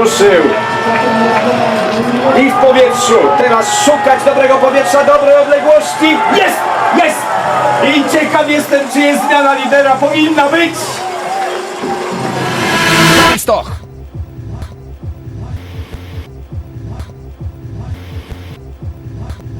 ruszył. I w powietrzu. Teraz szukać dobrego powietrza, dobrej odległości. Jest! Jest! I ciekaw jestem, czy jest zmiana lidera. Powinna być! Stoch!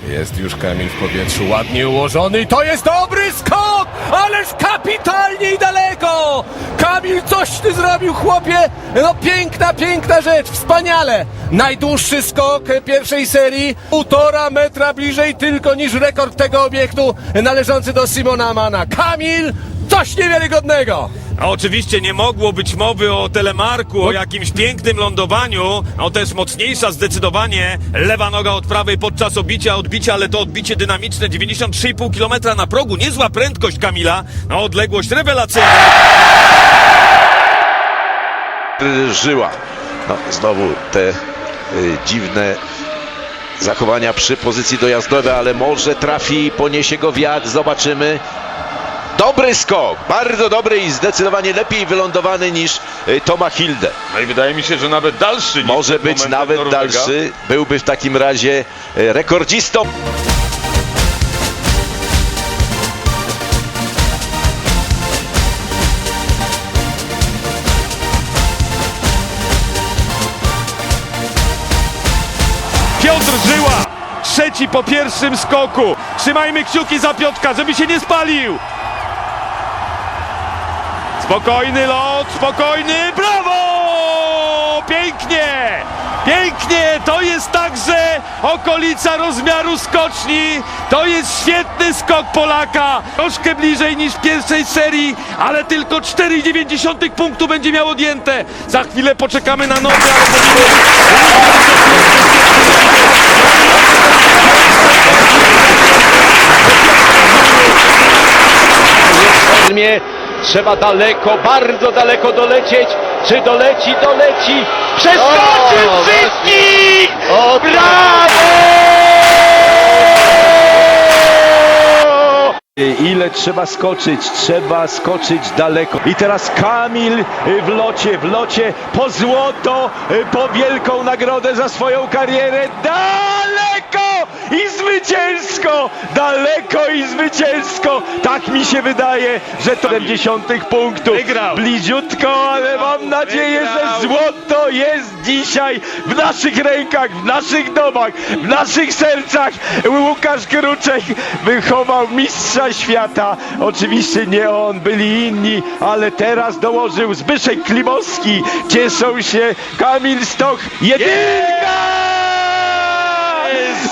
Jest już kamień w powietrzu, ładnie ułożony. To jest dobry skok! Ależ kapitalnie i daleko! Kamil, coś ty zrobił, chłopie! No piękna, piękna rzecz, wspaniale! Najdłuższy skok pierwszej serii, półtora metra bliżej tylko niż rekord tego obiektu należący do Simona Amana. Kamil, coś niewiarygodnego! A oczywiście nie mogło być mowy o telemarku, o jakimś pięknym lądowaniu. No też mocniejsza zdecydowanie lewa noga od prawej podczas obicia, odbicia, ale to odbicie dynamiczne 93,5 km na progu. Niezła prędkość Kamila, no odległość rewelacyjna. żyła. No, znowu te y, dziwne zachowania przy pozycji dojazdowej, ale może trafi poniesie go wiatr, zobaczymy. Dobry skok, bardzo dobry i zdecydowanie lepiej wylądowany niż y, Toma Hilde. No i wydaje mi się, że nawet dalszy niż Może być nawet Norwega. dalszy, byłby w takim razie y, rekordzistą. Piotr Żyła, trzeci po pierwszym skoku. Trzymajmy kciuki za Piotrka, żeby się nie spalił. Spokojny lot, spokojny, brawo! Pięknie! Pięknie! To jest także okolica rozmiaru skoczni. To jest świetny skok Polaka. Troszkę bliżej niż w pierwszej serii, ale tylko 4,9 punktu będzie miał odjęte. Za chwilę poczekamy na nowy, ale. Trzeba daleko, bardzo daleko dolecieć. Czy doleci? Doleci! Przeskoczy O, wszystkich! O, Brawo! Ile trzeba skoczyć? Trzeba skoczyć daleko. I teraz Kamil y, w locie, w locie po złoto, y, po wielką nagrodę za swoją karierę. Daleko i zwycięsko! Daleko i zwycięsko! Tak mi się wydaje, że to 70 punktów. Wygrał. Bliziutko, ale mam nadzieję, że złoto jest dzisiaj w naszych rękach, w naszych domach, w naszych sercach. Łukasz Kruczek wychował mistrza świata. Oczywiście nie on, byli inni, ale teraz dołożył Zbyszek Klimowski. Cieszą się Kamil Stoch. Jedynka!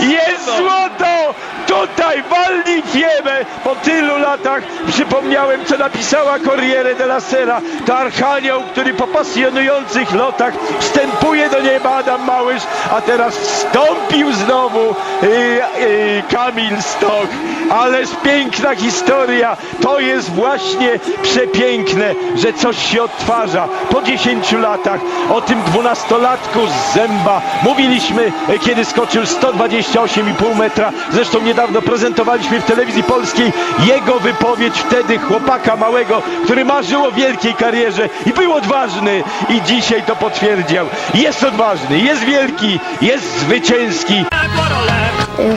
Jest złoto! Tutaj walni fiemę po tylu latach. Przypomniałem, co napisała Corriere della Sera. To Archanioł, który po pasjonujących lotach wstępuje do nieba Adam Małysz, a teraz wstąpił znowu y, y, Kamil Stoch. Ależ piękna historia. To jest właśnie przepiękne, że coś się odtwarza po 10 latach. O tym dwunastolatku z zęba mówiliśmy, e, kiedy skoczył 128,5 metra. Zresztą niedawno prezentowaliśmy w telewizji polskiej jego wypowiedź wtedy chłopaka małego, który marzył o wielkiej karierze i był odważny i dzisiaj to potwierdził. Jest odważny, jest wielki, jest zwycięski.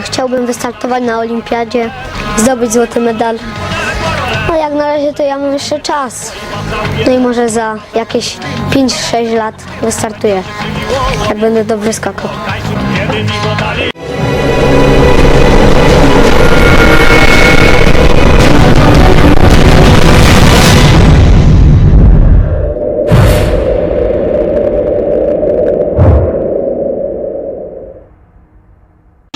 Chciałbym wystartować na olimpiadzie, zdobyć złoty medal. No jak na razie to ja mam jeszcze czas. No i może za jakieś 5-6 lat wystartuję, jak będę dobrze skakał.